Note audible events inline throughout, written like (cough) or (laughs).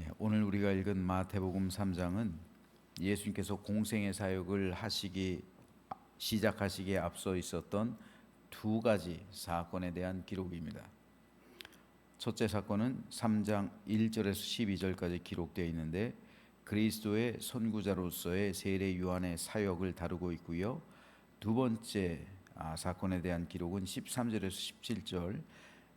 예, 오늘 우리가 읽은 마태복음 3장은 예수님께서 공생의 사역을 하시기 시작하시기에 앞서 있었던 두 가지 사건에 대한 기록입니다. 첫째 사건은 3장 1절에서 12절까지 기록되어 있는데 그리스도의 선구자로서의 세례 요한의 사역을 다루고 있고요. 두 번째 아, 사건에 대한 기록은 13절에서 17절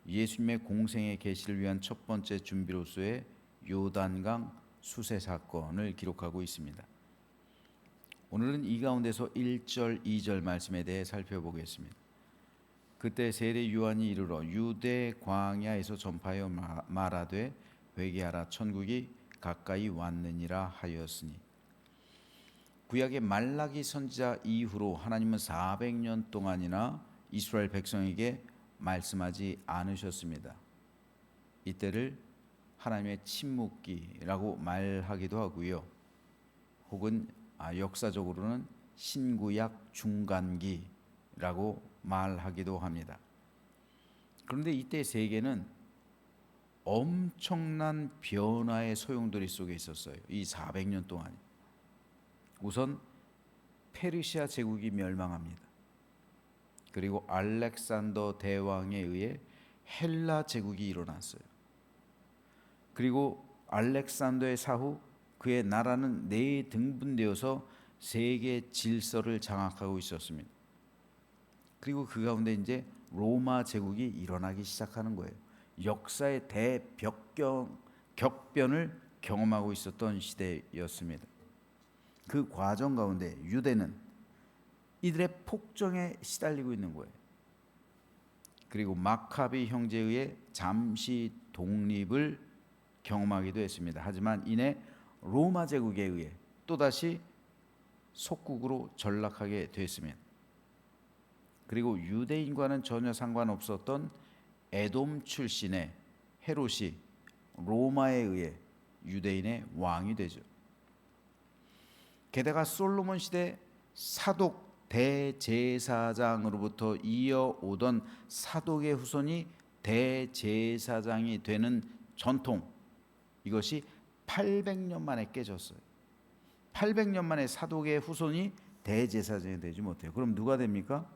예수님의 공생의 계시를 위한 첫 번째 준비로서의 요단강 수세 사건을 기록하고 있습니다. 오늘은 이 가운데서 1절, 2절 말씀에 대해 살펴보겠습니다. 그때 세례 요한이 이르러 유대 광야에서 전파하여 말하되 회개하라 천국이 가까이 왔느니라 하였으니 구약의 말라기 선지자 이후로 하나님은 400년 동안이나 이스라엘 백성에게 말씀하지 않으셨습니다. 이때를 하나님의 침묵기라고 말하기도 하고요. 혹은 아, 역사적으로는 신구약 중간기라고 말하기도 합니다. 그런데 이때 세계는 엄청난 변화의 소용돌이 속에 있었어요. 이 400년 동안. 우선 페르시아 제국이 멸망합니다. 그리고 알렉산더 대왕에 의해 헬라 제국이 일어났어요. 그리고 알렉산더의 사후 그의 나라는 네 등분되어서 세계 질서를 장악하고 있었습니다. 그리고 그 가운데 이제 로마 제국이 일어나기 시작하는 거예요. 역사의 대벽경 격변을 경험하고 있었던 시대였습니다. 그 과정 가운데 유대는 이들의 폭정에 시달리고 있는 거예요. 그리고 마카비 형제에 의해 잠시 독립을 경험하기도 했습니다. 하지만 이내 로마 제국에 의해 또다시 속국으로 전락하게 됐습니다. 그리고 유대인과는 전혀 상관없었던 에돔 출신의 헤롯이 로마에 의해 유대인의 왕이 되죠. 게다가 솔로몬 시대 사독 대제사장으로부터 이어오던 사독의 후손이 대제사장이 되는 전통 이것이 800년 만에 깨졌어요. 800년 만에 사독의 후손이 대제사장이 되지 못해요. 그럼 누가 됩니까?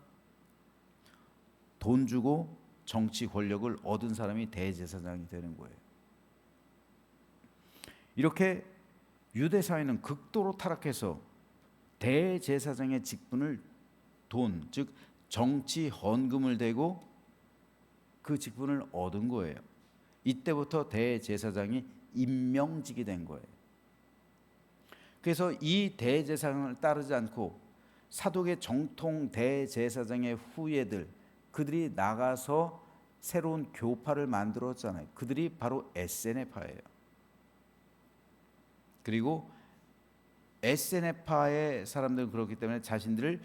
돈 주고 정치 권력을 얻은 사람이 대제사장이 되는 거예요. 이렇게 유대 사회는 극도로 타락해서 대제사장의 직분을 돈, 즉 정치 헌금을 대고 그 직분을 얻은 거예요. 이때부터 대제사장이 임명직이 된 거예요. 그래서 이 대제사장을 따르지 않고 사독의 정통 대제사장의 후예들 그들이 나가서 새로운 교파를 만들었잖아요. 그들이 바로 SNF파예요. 그리고 SNF파의 사람들은 그렇기 때문에 자신들을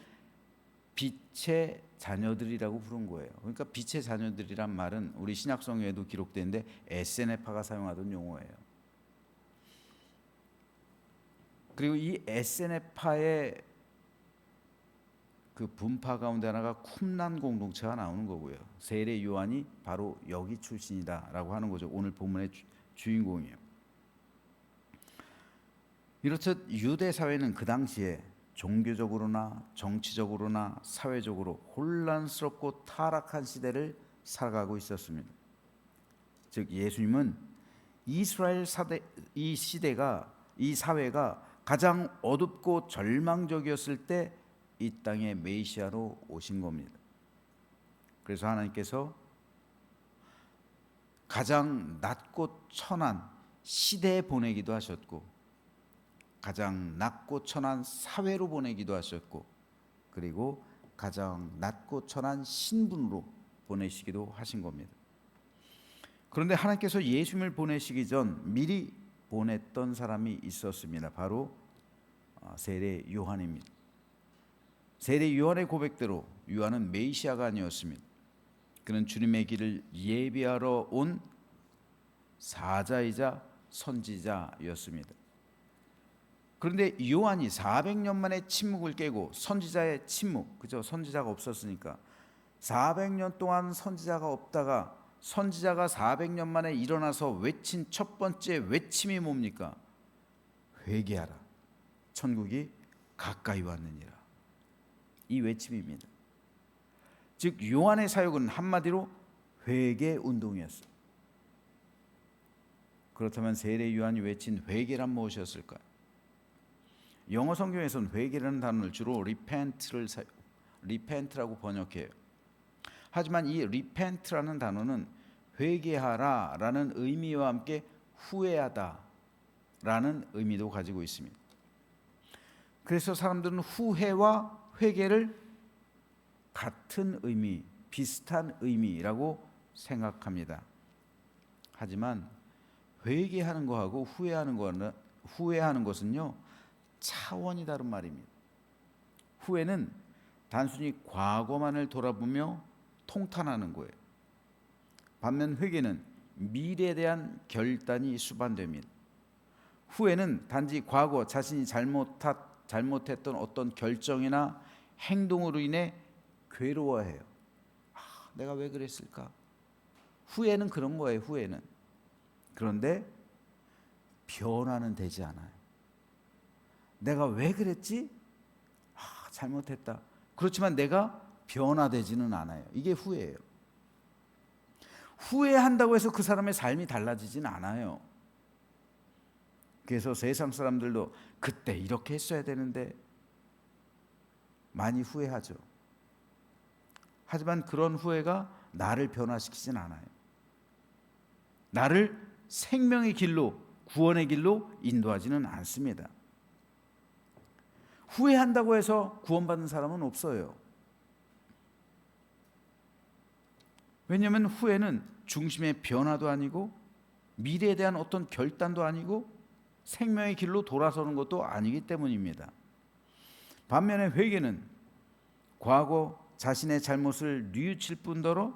빛의 자녀들이라고 부른 거예요. 그러니까 빛의 자녀들이란 말은 우리 신약성에도 기록되는데 SNF파가 사용하던 용어예요. 그리고 이 SNF파의 그 분파 가운데 하나가 쿰란 공동체가 나오는 거고요. 세례 요한이 바로 여기 출신이다라고 하는 거죠. 오늘 본문의 주, 주인공이에요. 이렇듯 유대 사회는 그 당시에 종교적으로나 정치적으로나 사회적으로 혼란스럽고 타락한 시대를 살아가고 있었습니다. 즉 예수님은 이스라엘 사대 이 시대가 이 사회가 가장 어둡고 절망적이었을 때 이 땅에 메시아로 오신 겁니다. 그래서 하나님께서 가장 낮고 천한 시대에 보내기도 하셨고 가장 낮고 천한 사회로 보내기도 하셨고 그리고 가장 낮고 천한 신분으로 보내시기도 하신 겁니다. 그런데 하나님께서 예수님을 보내시기 전 미리 보냈던 사람이 있었습니다. 바로 어, 세례 요한입니다. 세례 요한의 고백대로 요한은 메시아가 아니었습니다. 그는 주님의 길을 예비하러 온 사자이자 선지자였습니다. 그런데 요한이 400년 만에 침묵을 깨고 선지자의 침묵, 그죠? 선지자가 없었으니까 400년 동안 선지자가 없다가 선지자가 400년 만에 일어나서 외친 첫 번째 외침이 뭡니까? 회개하라. 천국이 가까이 왔느니라. 이 외침입니다. 즉 요한의 사역은 한마디로 회개 운동이었어요. 그렇다면 세례 요한이 외친 회개란 무엇이었을까요? 영어 성경에서는 회개라는 단어를 주로 repent를 사, repent라고 번역해요. 하지만 이 repent라는 단어는 회개하라라는 의미와 함께 후회하다라는 의미도 가지고 있습니다. 그래서 사람들은 후회와 회개를 같은 의미, 비슷한 의미라고 생각합니다. 하지만 회개하는 거하고 후회하는 거는 후회하는 것은요 차원이 다른 말입니다. 후회는 단순히 과거만을 돌아보며 통탄하는 거예요. 반면 회개는 미래에 대한 결단이 수반됩니다. 후회는 단지 과거 자신이 잘못한 잘못했던 어떤 결정이나 행동으로 인해 괴로워해요. 아, 내가 왜 그랬을까? 후회는 그런 거예요. 후회는. 그런데 변화는 되지 않아요. 내가 왜 그랬지? 아, 잘못했다. 그렇지만 내가 변화되지는 않아요. 이게 후회예요. 후회한다고 해서 그 사람의 삶이 달라지진 않아요. 그래서 세상 사람들도 그때 이렇게 했어야 되는데 많이 후회하죠. 하지만 그런 후회가 나를 변화시키진 않아요. 나를 생명의 길로 구원의 길로 인도하지는 않습니다. 후회한다고 해서 구원받는 사람은 없어요. 왜냐하면 후회는 중심의 변화도 아니고 미래에 대한 어떤 결단도 아니고 생명의 길로 돌아서는 것도 아니기 때문입니다. 반면에 회개는 과거 자신의 잘못을 뉘우칠 뿐더러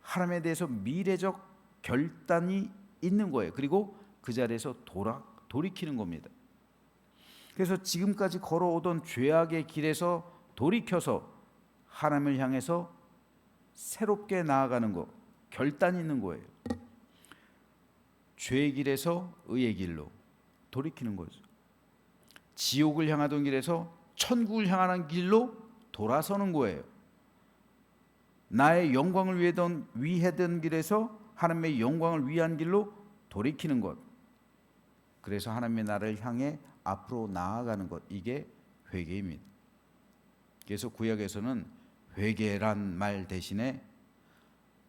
하나님에 대해서 미래적 결단이 있는 거예요. 그리고 그 자리에서 돌아 돌이키는 겁니다. 그래서 지금까지 걸어오던 죄악의 길에서 돌이켜서 하나님을 향해서 새롭게 나아가는 것, 결단이 있는 거예요. 죄의 길에서 의의 길로 돌이키는 거죠. 지옥을 향하던 길에서 천국을 향하는 길로 돌아서는 거예요. 나의 영광을 위해던 위해던 길에서 하나님의 영광을 위한 길로 돌이키는 것. 그래서 하나님의 나라를 향해 앞으로 나아가는 것 이게 회개입니다. 그래서 구약에서는 회개란 말 대신에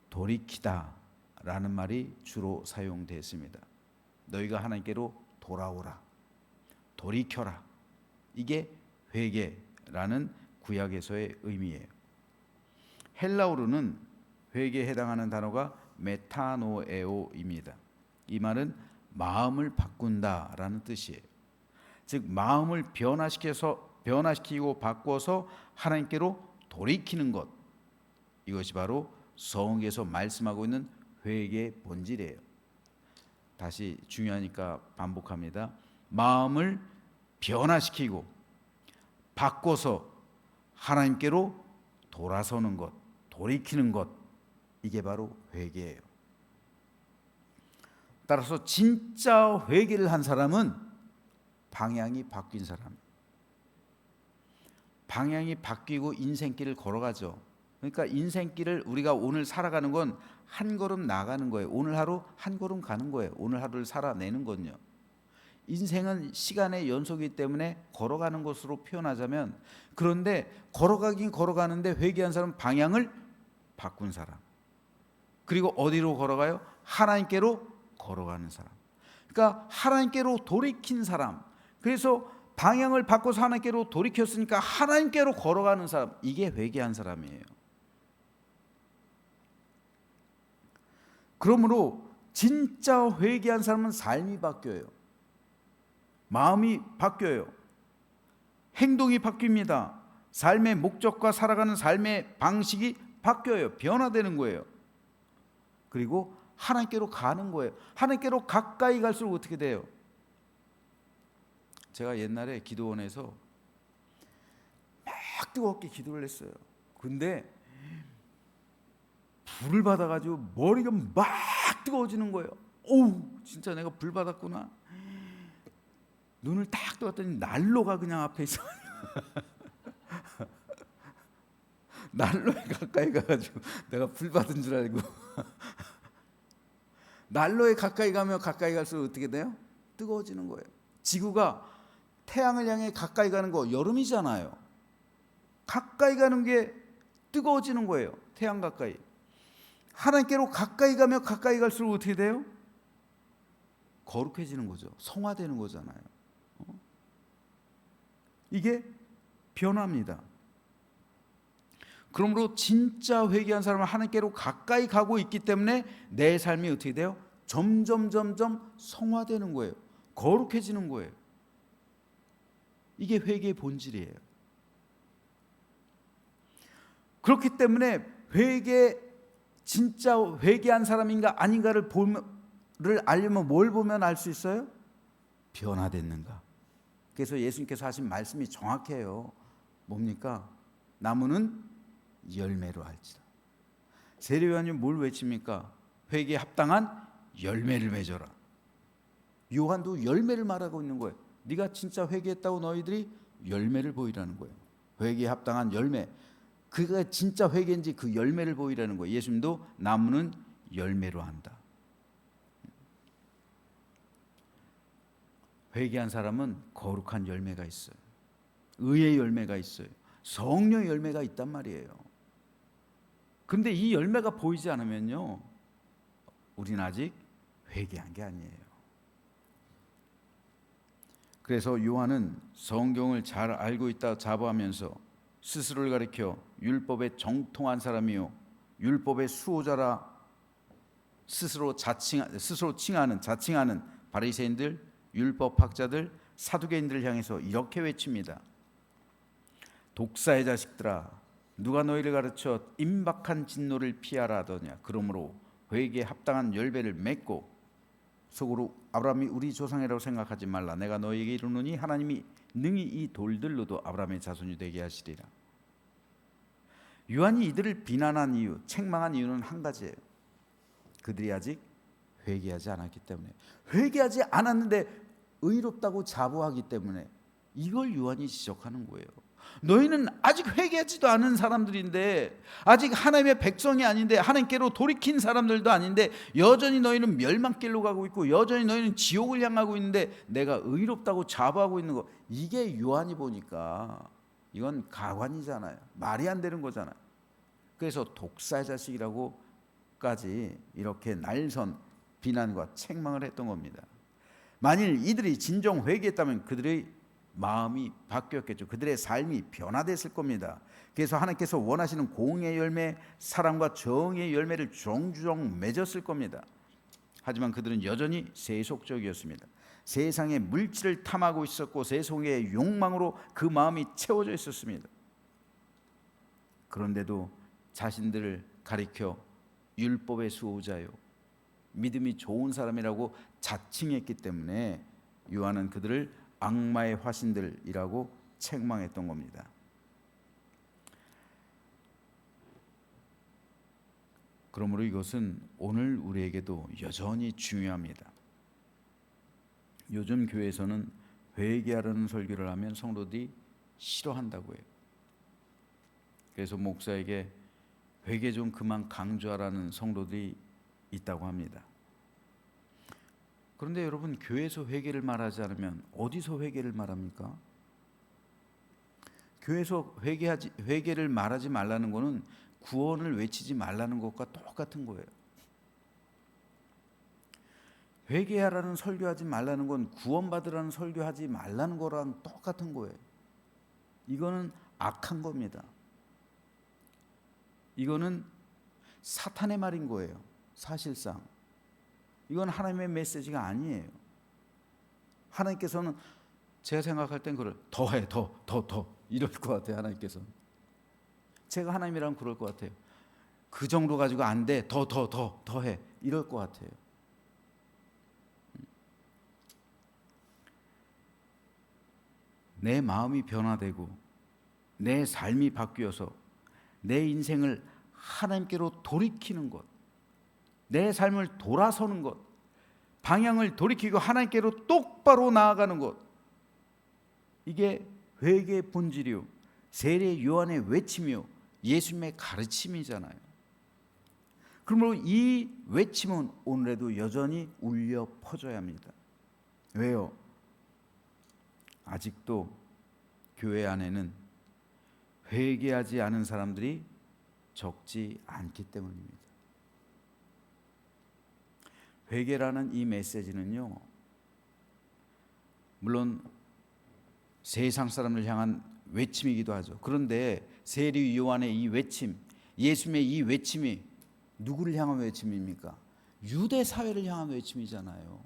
돌이키다라는 말이 주로 사용됐습니다. 너희가 하나님께로 돌아오라. 돌이켜라. 이게 회개라는 구약에서의 의미예요. 헬라어로는 회개에 해당하는 단어가 메타노에오입니다. 이 말은 마음을 바꾼다라는 뜻이에요. 즉 마음을 변화시켜서 변화시키고 바꿔서 하나님께로 돌이키는 것 이것이 바로 성경에서 말씀하고 있는 회개의 본질이에요. 다시 중요하니까 반복합니다. 마음을 변화시키고 바꿔서 하나님께로 돌아서는 것, 돌이키는 것 이게 바로 회개예요. 따라서 진짜 회개를 한 사람은 방향이 바뀐 사람. 방향이 바뀌고 인생길을 걸어가죠. 그러니까 인생길을 우리가 오늘 살아가는 건 한 걸음 나가는 거예요. 오늘 하루 한 걸음 가는 거예요. 오늘 하루를 살아내는 건요. 인생은 시간의 연속이기 때문에 걸어가는 것으로 표현하자면 그런데 걸어가긴 걸어가는데 회개한 사람 방향을 바꾼 사람. 그리고 어디로 걸어가요? 하나님께로 걸어가는 사람. 그러니까 하나님께로 돌이킨 사람. 그래서 방향을 바꿔서 하나님께로 돌이켰으니까 하나님께로 걸어가는 사람. 이게 회개한 사람이에요. 그러므로 진짜 회개한 사람은 삶이 바뀌어요. 마음이 바뀌어요. 행동이 바뀝니다. 삶의 목적과 살아가는 삶의 방식이 바뀌어요. 변화되는 거예요. 그리고 하나님께로 가는 거예요. 하나님께로 가까이 갈수록 어떻게 돼요? 제가 옛날에 기도원에서 막 뜨겁게 기도를 했어요. 근데 불을 받아가지고 머리가 막 뜨거워지는 거예요. 오우 진짜 내가 불 받았구나. 눈을 딱 떠봤더니 난로가 그냥 앞에 있어. (laughs) 난로에 가까이 가가지고 내가 불 받은 줄 알고 (laughs) 난로에 가까이 가면 가까이 갈수록 어떻게 돼요? 뜨거워지는 거예요. 지구가 태양을 향해 가까이 가는 거 여름이잖아요. 가까이 가는 게 뜨거워지는 거예요. 태양 가까이. 하나님께로 가까이 가면 가까이 갈수록 어떻게 돼요? 거룩해지는 거죠. 성화되는 거잖아요. 어? 이게 변화입니다. 그러므로 진짜 회개한 사람은 하나님께로 가까이 가고 있기 때문에 내 삶이 어떻게 돼요? 점점 점점 성화되는 거예요. 거룩해지는 거예요. 이게 회개의 본질이에요. 그렇기 때문에 회개 진짜 회개한 사람인가 아닌가를 보면를 알려면 뭘 보면 알 수 있어요? 변화됐는가. 그래서 예수님께서 하신 말씀이 정확해요. 뭡니까? 나무는 열매로 알지라. 세례요한이 뭘 외칩니까? 회개에 합당한 열매를 맺어라. 요한도 열매를 말하고 있는 거예요. 네가 진짜 회개했다고 너희들이 열매를 보이라는 거예요. 회개에 합당한 열매. 그가 진짜 회개인지 그 열매를 보이라는 거예요. 예수님도 나무는 열매로 한다. 회개한 사람은 거룩한 열매가 있어요. 의의 열매가 있어요. 성령의 열매가 있단 말이에요. 근데 이 열매가 보이지 않으면요. 우리는 아직 회개한 게 아니에요. 그래서 요한은 성경을 잘 알고 있다 자부하면서 스스로를 가리켜 율법에 정통한 사람이요 율법의 수호자라 스스로 자칭 스스로 칭하는 자칭하는 바리새인들 율법 학자들 사두개인들을 향해서 이렇게 외칩니다. 독사의 자식들아 누가 너희를 가르쳐 임박한 진노를 피하라 하더냐 그러므로 회개에 합당한 열배를 맺고 속으로 아브라함이 우리 조상이라고 생각하지 말라. 내가 너희에게 이르노니 하나님이 능히 이 돌들로도 아브라함의 자손이 되게 하시리라. 요한이 이들을 비난한 이유 책망한 이유는 한 가지예요. 그들이 아직 회개하지 않았기 때문에. 회개하지 않았는데 의롭다고 자부하기 때문에 이걸 요한이 지적하는 거예요 너희는 아직 회개하지도 않은 사람들인데 아직 하나님의 백성이 아닌데 하나님께로 돌이킨 사람들도 아닌데 여전히 너희는 멸망길로 가고 있고 여전히 너희는 지옥을 향하고 있는데 내가 의롭다고 자부하고 있는 거 이게 요한이 보니까 이건 가관이잖아요. 말이 안 되는 거잖아요. 그래서 독사 자식이라고까지 이렇게 날선 비난과 책망을 했던 겁니다. 만일 이들이 진정 회개했다면 그들의 마음이 바뀌었겠죠. 그들의 삶이 변화됐을 겁니다. 그래서 하나님께서 원하시는 공의 열매, 사랑과 정의 열매를 종종 맺었을 겁니다. 하지만 그들은 여전히 세속적이었습니다. 세상의 물질을 탐하고 있었고 세속의 욕망으로 그 마음이 채워져 있었습니다. 그런데도 자신들을 가리켜 율법의 수호자요 믿음이 좋은 사람이라고 자칭했기 때문에 요한은 그들을 악마의 화신들이라고 책망했던 겁니다. 그러므로 이것은 오늘 우리에게도 여전히 중요합니다. 요즘 교회에서는 회개하라는 설교를 하면 성도들이 싫어한다고 해요. 그래서 목사에게 회개 좀 그만 강조하라는 성도들이 있다고 합니다. 그런데 여러분 교회에서 회개를 말하지 않으면 어디서 회개를 말합니까? 교회에서 회개하지 회개를 말하지 말라는 것은 구원을 외치지 말라는 것과 똑같은 거예요. 회개하라는 설교하지 말라는 건 구원받으라는 설교하지 말라는 거랑 똑같은 거예요. 이거는 악한 겁니다. 이거는 사탄의 말인 거예요. 사실상. 이건 하나님의 메시지가 아니에요. 하나님께서는 제가 생각할 땐 그걸 더해, 더, 더, 더 이럴 것 같아요. 하나님께서는 제가 하나님이랑 그럴 것 같아요. 그 정도 가지고 안 돼, 더, 더, 더, 더 해, 이럴 것 같아요. 내 마음이 변화되고 내 삶이 바뀌어서 내 인생을 하나님께로 돌이키는 것, 내 삶을 돌아서는 것, 방향을 돌이키고 하나님께로 똑바로 나아가는 것, 이게 회개의 본질이요, 세례 요한의 외침이요, 예수님의 가르침이잖아요. 그러므로 이 외침은 오늘에도 여전히 울려 퍼져야 합니다. 왜요? 아직도 교회 안에는 회개하지 않은 사람들이 적지 않기 때문입니다. 회개라는 이 메시지는요. 물론 세상 사람을 향한 외침이기도 하죠. 그런데 세리 요한의 이 외침, 예수님의 이 외침이 누구를 향한 외침입니까? 유대 사회를 향한 외침이잖아요.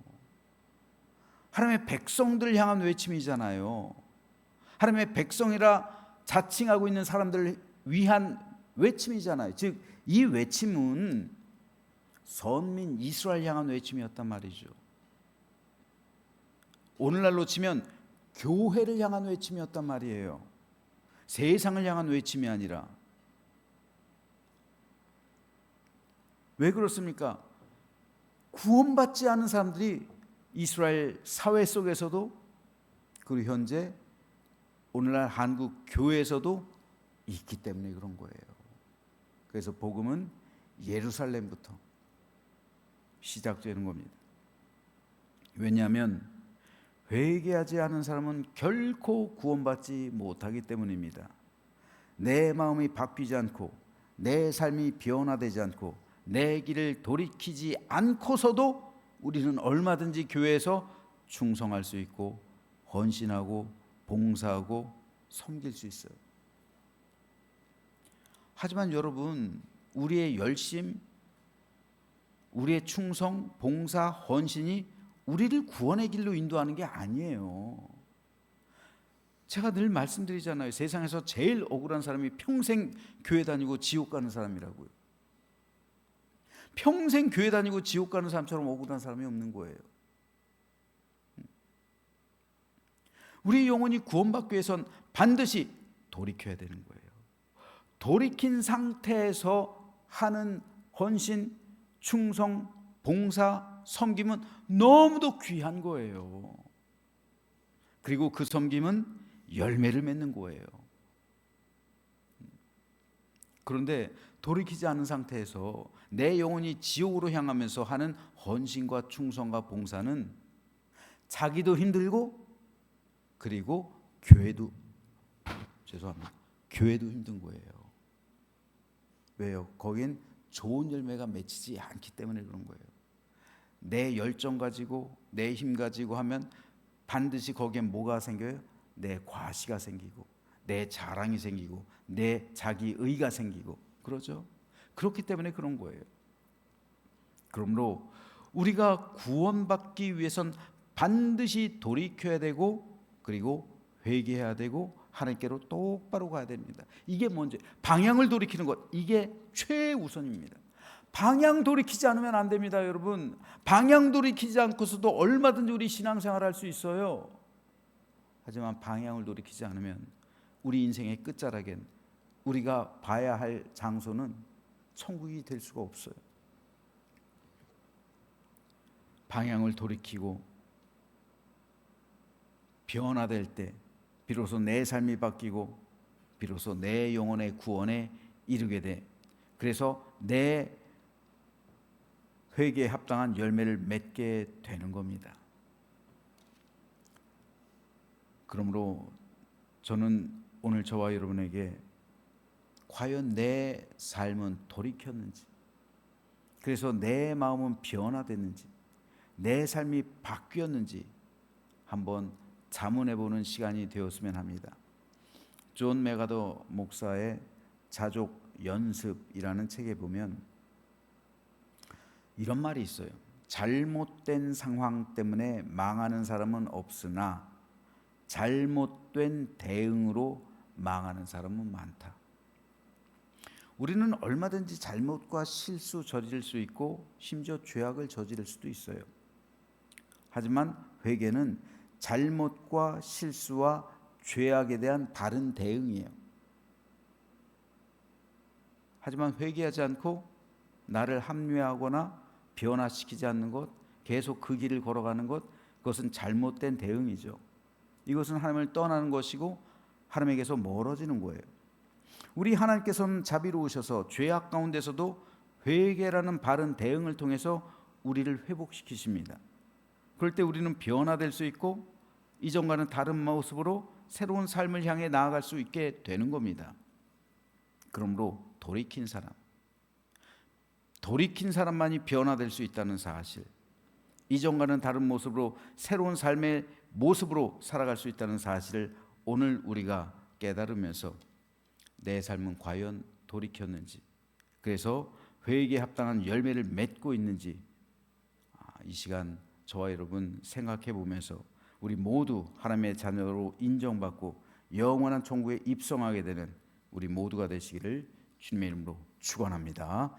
하나님의 백성들을 향한 외침이잖아요. 하나님의 백성이라 자칭하고 있는 사람들을 위한 외침이잖아요. 즉, 이 외침은 선민 이스라엘 향한 외침이었단 말이죠. 오늘날로 치면 교회를 향한 외침이었단 말이에요. 세상을 향한 외침이 아니라. 왜 그렇습니까? 구원받지 않은 사람들이 이스라엘 사회 속에서도 그리고 현재 오늘날 한국 교회에서도 있기 때문에 그런 거예요. 그래서 복음은 예루살렘부터 시작되는 겁니다. 왜냐하면 회개하지 않은 사람은 결코 구원받지 못하기 때문입니다. 내 마음이 바뀌지 않고 내 삶이 변화되지 않고 내 길을 돌이키지 않고서도 우리는 얼마든지 교회에서 충성할 수 있고 헌신하고 봉사하고 섬길 수 있어요. 하지만 여러분, 우리의 열심, 우리의 충성, 봉사, 헌신이 우리를 구원의 길로 인도하는 게 아니에요. 제가 늘 말씀드리잖아요. 세상에서 제일 억울한 사람이 평생 교회 다니고 지옥 가는 사람이라고요. 평생 교회 다니고 지옥 가는 사람처럼 억울한 사람이 없는 거예요. 우리 영혼이 구원받기 위해선 반드시 돌이켜야 되는 거예요. 돌이킨 상태에서 하는 헌신, 충성, 봉사, 섬김은 너무도 귀한 거예요. 그리고 그 섬김은 열매를 맺는 거예요. 그런데 돌이키지 않은 상태에서 내 영혼이 지옥으로 향하면서 하는 헌신과 충성과 봉사는 자기도 힘들고 그리고 교회도 죄송합니다. 교회도 힘든 거예요. 왜요? 거긴 좋은 열매가 맺히지 않기 때문에 그런 거예요. 내 열정 가지고 내 힘 가지고 하면 반드시 거기에 뭐가 생겨요? 내 과시가 생기고 내 자랑이 생기고 내 자기 의가 생기고 그러죠. 그렇기 때문에 그런 거예요. 그러므로 우리가 구원받기 위해선 반드시 돌이켜야 되고 그리고 회개해야 되고 하나님께로 똑바로 가야 됩니다. 이게 먼저 방향을 돌이키는 것 이게 최우선입니다. 방향 돌이키지 않으면 안 됩니다, 여러분. 방향 돌이키지 않고서도 얼마든지 우리 신앙생활 할 수 있어요. 하지만 방향을 돌이키지 않으면 우리 인생의 끝자락엔 우리가 봐야 할 장소는 천국이 될 수가 없어요. 방향을 돌이키고 변화될 때 비로소 내 삶이 바뀌고 비로소 내 영혼의 구원에 이르게 돼. 그래서 내 회개에 합당한 열매를 맺게 되는 겁니다. 그러므로 저는 오늘 저와 여러분에게 과연 내 삶은 돌이켰는지, 그래서 내 마음은 변화됐는지, 내 삶이 바뀌었는지 한번 자문해 보는 시간이 되었으면 합니다. 존 메가더 목사의 자족 연습이라는 책에 보면 이런 말이 있어요. 잘못된 상황 때문에 망하는 사람은 없으나 잘못된 대응으로 망하는 사람은 많다. 우리는 얼마든지 잘못과 실수 저지를 수 있고 심지어 죄악을 저지를 수도 있어요. 하지만 회개는 잘못과 실수와 죄악에 대한 다른 대응이에요. 하지만 회개하지 않고 나를 합리화하거나 변화시키지 않는 것, 계속 그 길을 걸어가는 것, 그것은 잘못된 대응이죠. 이것은 하나님을 떠나는 것이고 하나님에게서 멀어지는 거예요. 우리 하나님께서는 자비로우셔서 죄악 가운데서도 회개라는 바른 대응을 통해서 우리를 회복시키십니다. 그럴 때 우리는 변화될 수 있고 이전과는 다른 모습으로 새로운 삶을 향해 나아갈 수 있게 되는 겁니다. 그러므로 돌이킨 사람, 돌이킨 사람만이 변화될 수 있다는 사실, 이전과는 다른 모습으로 새로운 삶의 모습으로 살아갈 수 있다는 사실을 오늘 우리가 깨달으면서 내 삶은 과연 돌이켰는지, 그래서 회개에 합당한 열매를 맺고 있는지 아, 이 시간 저와 여러분 생각해 보면서 우리 모두 하나님의 자녀로 인정받고 영원한 천국에 입성하게 되는 우리 모두가 되시기를 주님의 이름으로 축원합니다.